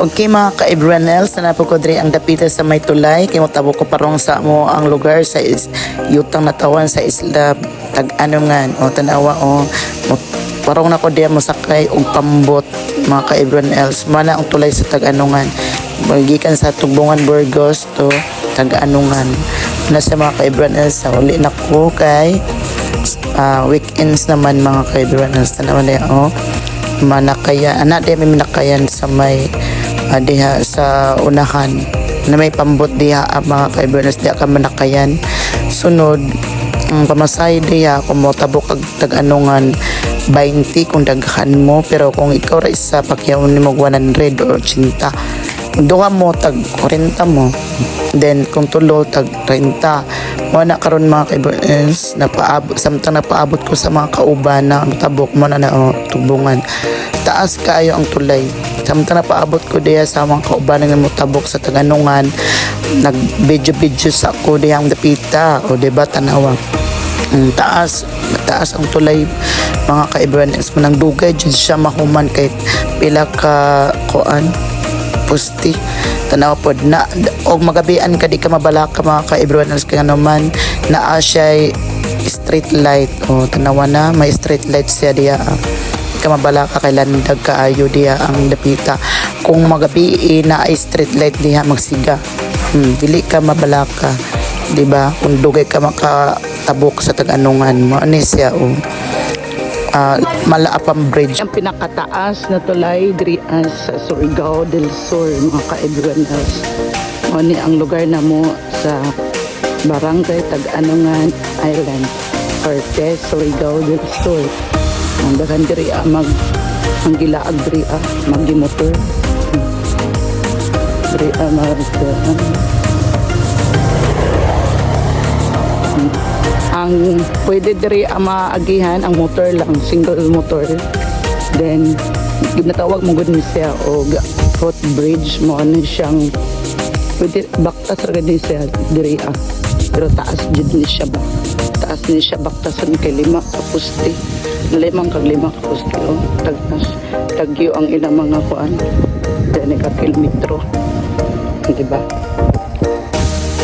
Okay mga ka-Ibran else, na po ko diri ang dapita sa may tulay, kay mutabo ko parong sa mo ang lugar sa is, yutang natawan sa isla, tag ano nga, o tanawa o, parong na ko diya mo sakay og pambot mga ka-Ibran else, mana ang tulay sa tag anungan, magikan sa Tubungan Burgos to tag anungan, na sa mga ka-Ibran else, sa uli na ko kay, ah, weekends naman mga ka-Ibran else, tanawa na o, manakayan anak di may manakayan sa may ah, diha sa unahan. Na may pambot diha ang mga kaibigan diha ka manakayan. Sunod ang pamasay diha kung mo tabok kag tag-anungan 20 kung daghan mo. Pero kung ikaw ra isa pakyaw ni mo 100 or 80 duha mo tag 40 mo. Then kung tulo tag 30 mo na karon mga kaibigan napaabot samtang napaabot ko sa mga kauban na ang tabok mo na na oh, tubungan. Taas kayo ang tulay. Samtang napaabot ko diya sa mga kauban nga mo tabok sa taganungan nag video video sa ako diya ang dapita o diba tanawa? Ang taas taas ang tulay mga kaibigan is manang dugay. Dyan siya mahuman kay pila ka kuan pusti tanaw pod na og magabian ka di ka mabalaka mga ka-everyone else kaya naman naa siya street light. O tanawa na may street light siya diya. Ah. Di ka kay landag kaayo diya ang dapita kung magabi na ay street light diha magsiga. Hmm, dili ka mabalaka di ba? Kung dugay ka makatabok sa tag-anungan mo ani siya o ah, Malaapang Bridge. Ang pinakataas na tulay diri sa Surigao del Sur, mga ka-Edruanas. O ni ang lugar na mo sa Barangay Tag-Anungan Island, Cortez, Surigao del Sur. Ang dagan diri ah, mag ang gilaag diri ah, magimotor. Diri mag ah, ang pwede diri ang maagihan ang motor lang single motor. Then ginatawag mo gud ni siya o footbridge mo ano siyang pwede baktas ra ni siya diri ah. Pero taas jud ni siya ba taas ni siya baktasan kay lima ka puste limang kag lima ka puste o tagtas tagyo ang ilang mga kuan. Dani ka kilometro. Di ba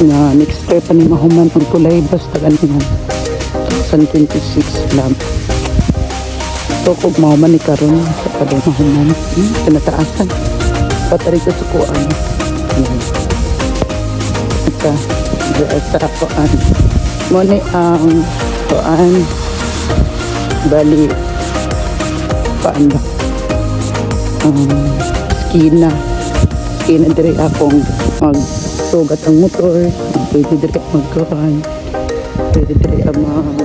na next year pa ni mahuman ang tulay basta ganyan 2026 lang. So kung mahuman ni karon sa paday mahuman. Hmm, pinataasan. Patari ko sa kuan yan diya sa kuan mo ni ang kuan bali kuan ba? Um, skina skina diri akong mag sugat ang motor pwede diri magkuhan pwede diri mag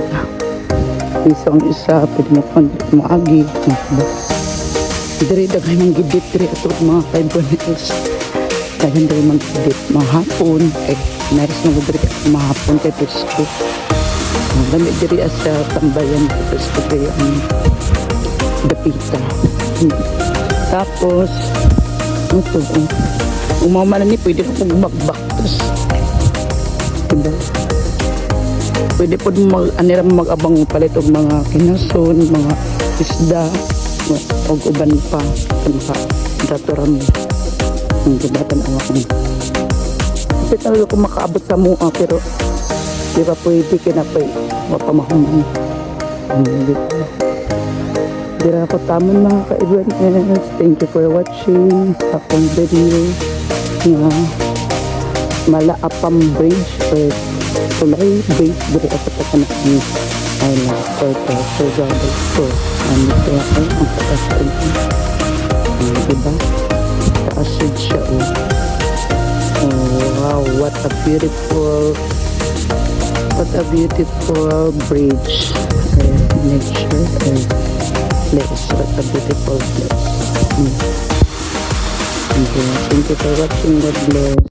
isa ang isa pwede kung maagi. Diri daghan ang gibit diri ato mga kaibiganes daghan diri mang gibit mahapon. Kay nice na diri mahapon kay Pisko ang dami diri sa tambayan kay Pisko diri ang dapita. Tapos ito umama na ni pwede na kong magbaktos diba? Pwede po mag anira mag-abang palit og mga kinason mga isda og uban pa mga datoram ang gibatan ang akong kasi talaga ko makaabot sa mua pero di ba pwede kinapay mapamahuman hindi ko Dira ko tamon mga ka-events. Thank you for watching. Akong video nga Malaapam Bridge or Tulay Bridge diri sa kanak ni Island Porto Surigao So, ano kaya ay ang pagkasain um, diba? Taasod siya oh. oh wow. What a beautiful what a beautiful bridge. Uh, nature uh, place. What a beautiful place. Mm. Okay, thank you for watching. God bless